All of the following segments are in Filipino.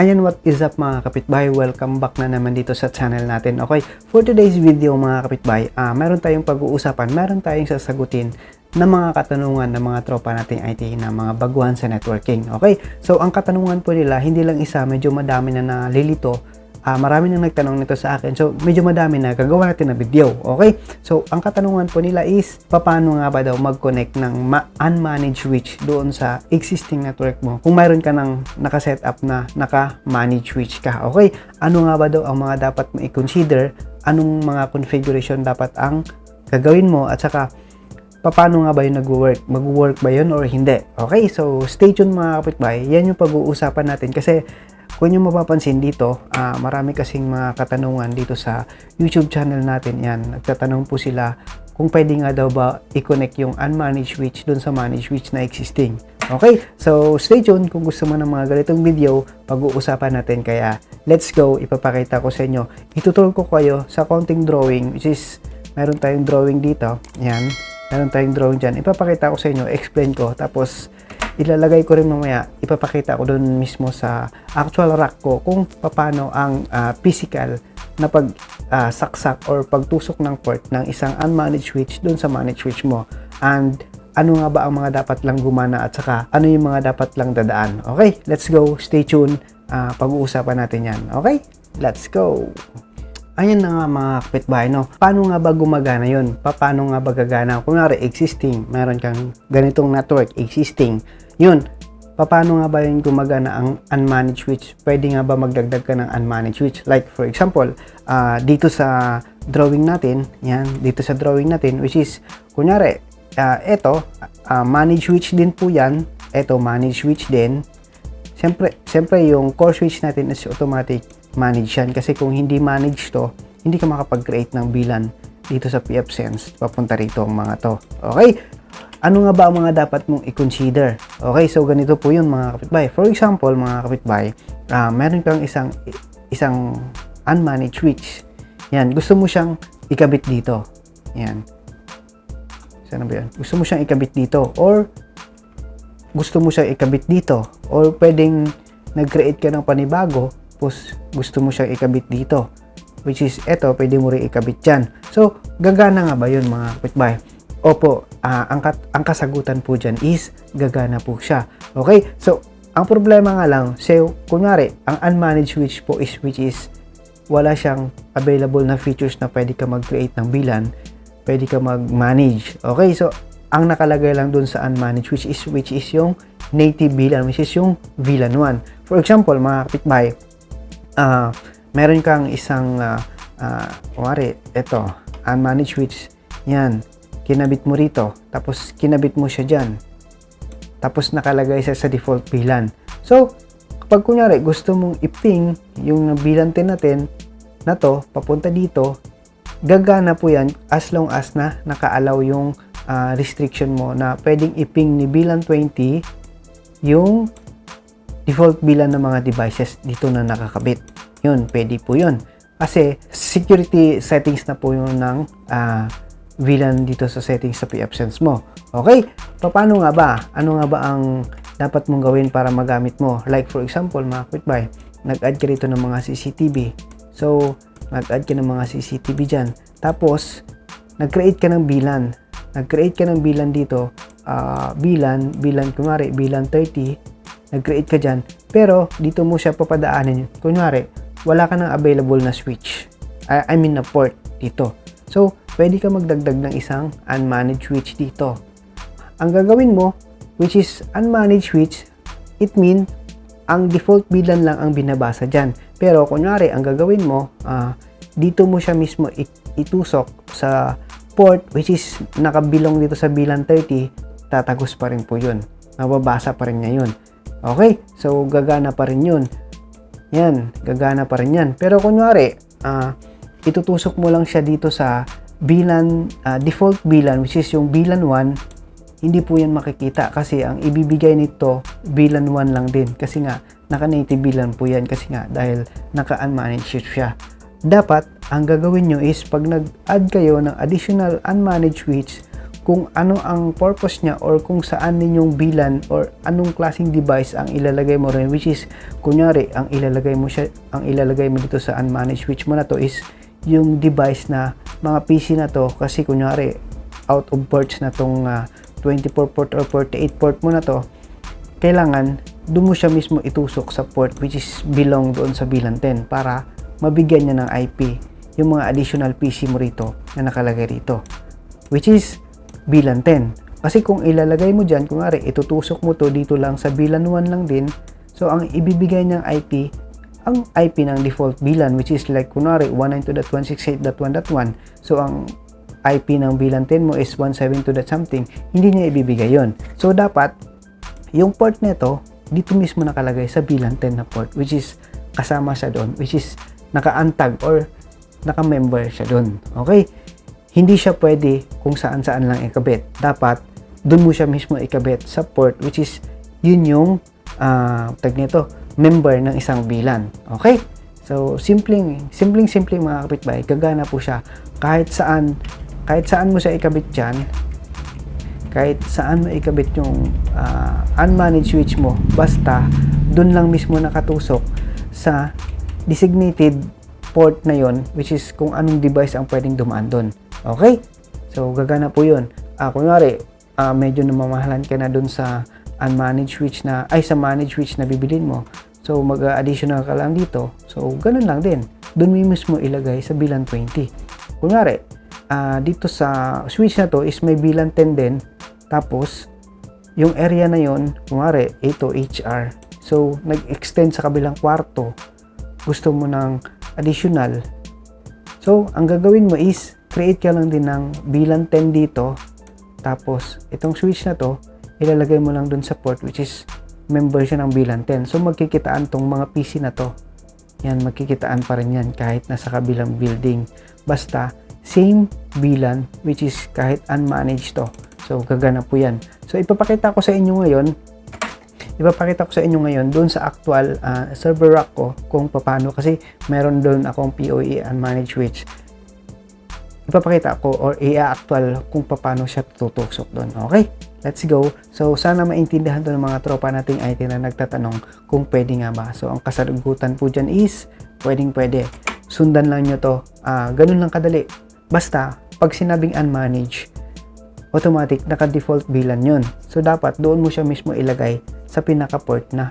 Ayan, what is up mga kapitbahay? Welcome back na naman dito sa channel natin. Okay, for today's video mga kapitbahay, ah meron tayong pag-uusapan, meron tayong sasagutin na mga katanungan ng mga tropa nating IT na mga baguhan sa networking. Okay, so ang katanungan po nila, hindi lang isa, medyo madami na nalilito. Ah, marami nang nagtanong nito sa akin. So, medyo madami na gagawa natin na video. Okay? So, ang katanungan po nila is, paano nga ba daw mag-connect ng ma- unmanaged switch doon sa existing network mo? Kung mayroon ka ng nakaset up na naka-managed switch ka. Okay? Ano nga ba daw ang mga dapat mo i-consider? Anong mga configuration dapat ang gagawin mo? At saka, paano nga ba yung nag-work? Mag-work ba yun or hindi? Okay, so stay tuned mga kapitbahay. Yan yung pag-uusapan natin kasi kung yung mapapansin dito, ah, marami kasing mga katanungan dito sa YouTube channel natin yan. Nagtatanong po sila kung pwede nga daw ba i-connect yung unmanaged switch dun sa managed switch na existing. Okay, so stay tuned kung gusto mo ng mga ganitong video, pag-uusapan natin. Kaya let's go, ipapakita ko sa inyo. Ituturo ko kayo sa konting drawing which is meron tayong drawing dito. Yan, meron tayong drawing dyan. Ipapakita ko sa inyo, explain ko. Tapos ilalagay ko rin mamaya, ipapakita ko doon mismo sa actual rack ko kung paano ang ah, physical na pag ah, saksak or pagtusok ng port ng isang unmanaged switch doon sa managed switch mo. And ano nga ba ang mga dapat lang gumana at saka ano yung mga dapat lang dadaan. Okay, let's go. Stay tuned. Ah, pag-uusapan natin yan. Okay, let's go. Ayan na nga mga kapitbahay, no? Paano nga ba gumagana? Pa- Paano nga ba gagana? Kunwari, existing, meron kang ganitong network, existing. Yun, pa- paano nga ba yung gumagana ang unmanaged switch? Pwede nga ba magdagdag ka ng unmanaged switch? Like, for example, ah, dito sa drawing natin, yan, dito sa drawing natin, which is, kunyari, ah, eto, ah, managed switch din po yan. Eto, managed switch din. Siyempre, siyempre yung core switch natin is automatic manage yan. Kasi kung hindi manage to, hindi ka makapag-create ng bilan dito sa PF Sense. Papunta rito ang mga to. Okay? Ano nga ba ang mga dapat mong i-consider? Okay, so ganito po yun mga kapitbahay. For example, mga kapitbahay, ah meron kang isang isang unmanaged switch. Yan, gusto mo siyang ikabit dito. Yan. Saan na ba yan? Gusto mo siyang ikabit dito or gusto mo siyang ikabit dito or pwedeng nag-create ka ng panibago tapos gusto mo siyang ikabit dito which is eto pwede mo rin ikabit dyan so gagana nga ba yun mga kapitbahay opo ah, ang, kat- ang kasagutan po dyan is gagana po siya. Okay? So ang problema nga lang so kunyari ang unmanaged switch po is which is wala siyang available na features na pwede ka mag-create ng bilan pwede ka mag-manage. Okay? So ang nakalagay lang dun sa unmanaged which is which is yung native VLAN which is yung VLAN 1 for example mga kapitbahay ah meron kang isang uh, kumari ito unmanaged switch yan kinabit mo rito tapos kinabit mo siya dyan tapos nakalagay siya sa default VLAN so kapag kunyari gusto mong i-ping yung 10 natin na to papunta dito gagana po yan as long as na naka-allow yung ah, restriction mo na pwedeng i-ping ni VLAN 20 yung default VLAN ng mga devices dito na nakakabit. Yun, pwede po yun. Kasi security settings na po yun ng ah, VLAN dito sa settings sa PFSense mo. Okay? Paano nga ba? Ano nga ba ang dapat mong gawin para magamit mo? Like for example, mga quitbuy, nag-add ka rito ng mga CCTV. So, nag-add ka ng mga CCTV dyan. Tapos, nag-create ka ng VLAN. Nag-create ka ng VLAN dito. ah VLAN, VLAN, kunwari, VLAN 30. Nag-create ka dyan. Pero, dito mo siya papadaanin. Kunwari, wala ka ng available na switch. I, I mean na port dito. So, pwede ka magdagdag ng isang unmanaged switch dito. Ang gagawin mo, which is unmanaged switch, it mean ang default VLAN lang ang binabasa dyan. Pero, kunyari, ang gagawin mo, ah, dito mo siya mismo it- itusok sa port which is nakabilong dito sa VLAN 30, tatagos pa rin po yun. Mababasa pa rin niya yun. Okay, so gagana pa rin yun. Yan, gagana pa rin yan. Pero kunwari, ah, itutusok mo lang siya dito sa VLAN, ah, default VLAN which is yung VLAN 1, hindi po yan makikita kasi ang ibibigay nito VLAN 1 lang din kasi nga naka-native VLAN po yan kasi nga dahil naka-unmanaged siya. Dapat, ang gagawin nyo is pag nag-add kayo ng additional unmanaged switch, kung ano ang purpose niya or kung saan ninyong bilan or anong klaseng device ang ilalagay mo rin which is kunyari ang ilalagay mo siya ang ilalagay mo dito sa unmanaged switch mo na to is yung device na mga PC na to. Kasi kunyari out of ports na tong ah, 24 port or 48 port mo na to kailangan doon mo siya mismo itusok sa port which is belong doon sa bilan 10 para mabigyan niya ng IP yung mga additional PC mo rito na nakalagay rito which is bilan 10 kasi kung ilalagay mo dyan kung itutusok mo to dito lang sa bilan 1 lang din. So ang ibibigay niyang IP ang IP ng default bilan which is like kunwari 192.168.1.1 so ang IP ng bilan 10 mo is 172. something. Hindi niya ibibigay yon so dapat yung port nito dito mismo nakalagay sa bilan 10 na port which is kasama siya doon which is naka-untag or naka-member siya doon. Okay? Hindi siya pwede kung saan saan lang ikabit. Dapat doon mo siya mismo ikabit sa port which is yun yung ah, tag nito member ng isang bilan. Okay? So simpleng simpleng simpleng mga kapitbahay gagana po siya. Kahit saan kahit saan mo siya ikabit dyan kahit saan mo ikabit yung ah, unmanaged switch mo basta dun lang mismo nakatusok sa designated port na yon which is kung anong device ang pwedeng dumaan doon okay? So gagana po yun. Ah kunwari ah, medyo namamahalan ka na dun sa unmanaged switch na ay sa managed switch na bibilin mo so mag additional ka lang dito so ganun lang din dun mo mismo ilagay sa bilan 20 kunwari ah, dito sa switch na to is may bilan 10 din tapos, yung area na yon, kumare, ito HR. So, nag-extend sa kabilang kwarto. Gusto mo ng additional. So, ang gagawin mo is, create ka lang din ng bilang 10 dito. Tapos, itong switch na to, ilalagay mo lang dun sa port which is member siya ng bilang 10. So, magkikitaan tong mga PC na to. Yan, magkikitaan pa rin yan kahit nasa kabilang building. Basta, same bilan which is kahit unmanaged to. So, gagana po yan. So, ipapakita ko sa inyo ngayon, ipapakita ko sa inyo ngayon doon sa actual ah, server rack ko kung paano kasi meron doon akong PoE unmanaged switch. Ipapakita ko or i-actual kung paano siya tutusok doon. Okay? Let's go. So, sana maintindihan to ng mga tropa nating IT na nagtatanong kung pwede nga ba. So, ang kasagutan po dyan is, pwedeng pwede. Sundan lang nyo to. Ah, ganun lang kadali. Basta, pag sinabing unmanaged, automatic naka-default bilan yun. So, dapat doon mo siya mismo ilagay sa pinaka-port na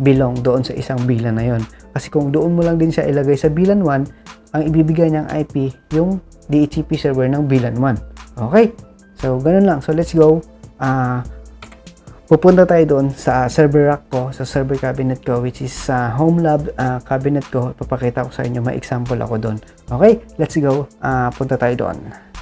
belong doon sa isang bilan na yon. Kasi kung doon mo lang din siya ilagay sa bilan 1, ang ibibigay niyang IP yung DHCP server ng bilan 1. Okay? So, ganun lang. So, let's go. Ah, pupunta tayo doon sa server rack ko, sa server cabinet ko, which is sa home lab ah, cabinet ko. Papakita ko sa inyo, may example ako doon. Okay? Let's go. Ah, punta tayo doon.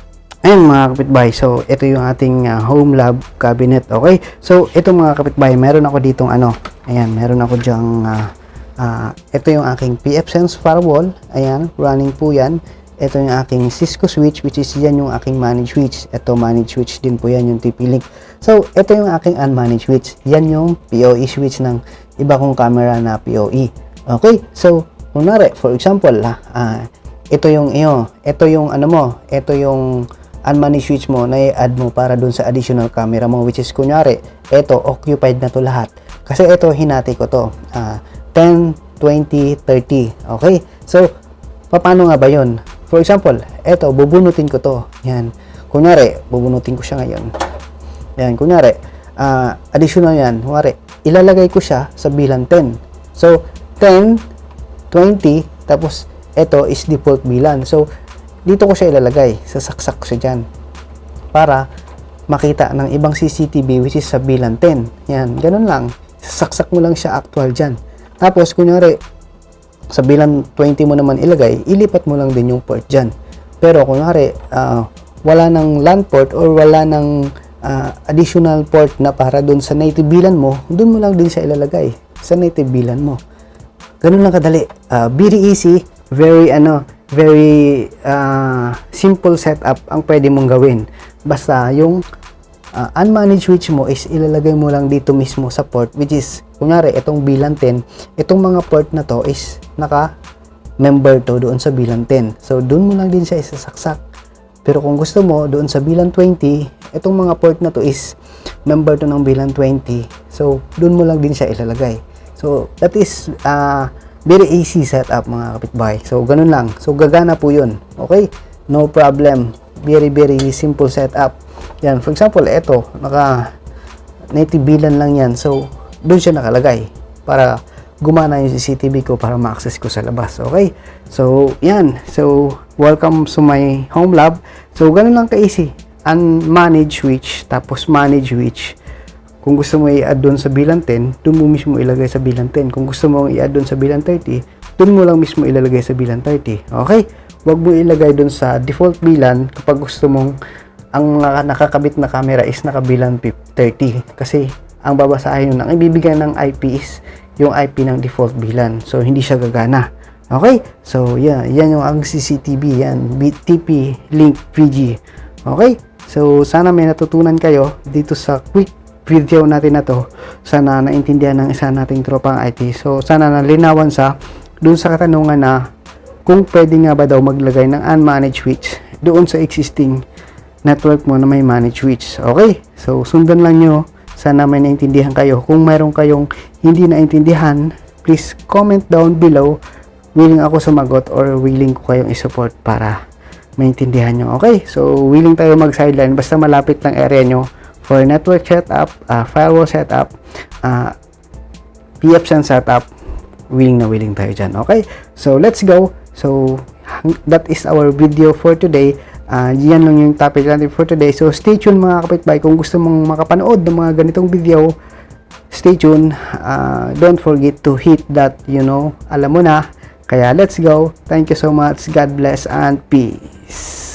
Ayun mga kapitbahay, so ito yung ating ah, home lab cabinet, okay? So ito mga kapitbahay, meron ako ditong ano, ayan, meron ako dyang ah, ah, ito yung aking PF Sense firewall, ayan, running po yan. Ito yung aking Cisco switch, which is yan yung aking managed switch. Ito managed switch din po yan, yung TP-Link. So ito yung aking unmanaged switch, yan yung PoE switch ng iba kong camera na PoE. Okay, so kunwari, for example, ah, ito yung iyo, ito yung ano mo, ito yung unmanaged switch mo na i-add mo para dun sa additional camera mo which is kunyari ito occupied na to lahat kasi ito hinati ko to ah, 10, 20, 30 okay so paano nga ba yun for example ito bubunutin ko to. Yan. Kunyari bubunutin ko siya ngayon. Yan kunyari ah, additional yan. Kunyari ilalagay ko siya sa bilang 10 so 10 20 tapos ito is default bilan. So dito ko siya ilalagay. Sasaksak siya dyan. Para makita ng ibang CCTV which is sa bilan 10 yan ganun lang. Sasaksak mo lang siya actual dyan. Tapos kunyari sa bilan 20 mo naman ilagay ilipat mo lang din yung port dyan. Pero kunyari ah, wala ng LAN port or wala ng ah, additional port na para dun sa native bilan mo dun mo lang din siya ilalagay sa native bilan mo. Ganun lang kadali. Ah, very easy very ano very ah, simple setup ang pwede mong gawin. Basta yung ah, unmanaged switch mo is ilalagay mo lang dito mismo sa port which is kunyari itong bilan 10 itong mga port na to is naka member to doon sa bilan 10 so doon mo lang din siya isasaksak pero kung gusto mo doon sa bilan 20 itong mga port na to is number to ng VLAN 20. So, dun mo lang din siya ilalagay. So, that is uh, very easy setup mga kapitbahay. So, ganun lang. So, gagana po yun. Okay? No problem. Very, very simple setup. Yan. For example, ito, naka native VLAN lang yan. So, doon siya nakalagay para gumana yung CCTV ko para ma-access ko sa labas. Okay? So, yan. So, welcome to my home lab. So, ganun lang ka-easy. Unmanage switch, tapos manage switch. Kung gusto mo i-add doon sa bilang 10, doon mo mismo ilagay sa bilang 10. Kung gusto mo i-add doon sa bilang 30, doon mo lang mismo ilalagay sa bilang 30. Okay? Huwag mo ilagay doon sa default bilan kapag gusto mong ang naka- nakakabit na camera is nakabilang 30 kasi ang babasahin nun, ang ibibigay ng IP is yung IP ng default bilan. So, hindi siya gagana. Okay? So, yan. Yan yung ang CCTV. Yan. BTP link VG. Okay? So, sana may natutunan kayo dito sa quick video natin na to. Sana naintindihan ng isa nating tropang IT. So, sana nalinawan sa dun sa katanungan na kung pwede nga ba daw maglagay ng unmanaged switch doon sa existing network mo na may managed switch. Okay? So, sundan lang nyo. Sana may naintindihan kayo. Kung mayroon kayong hindi naintindihan, please comment down below. Willing ako sumagot or willing ko kayong isupport para maintindihan nyo. Okay? So, willing tayo mag-sideline basta malapit lang area nyo for network setup, uh, firewall setup, uh, PFSN setup, willing na willing tayo dyan. Okay? So, let's go. So, that is our video for today. Ah, yan lang yung topic natin for today. So, stay tuned mga kapitbahay. Kung gusto mong makapanood ng mga ganitong video, stay tuned. Ah, don't forget to hit that, you know, alam mo na. Kaya, let's go. Thank you so much. God bless and peace.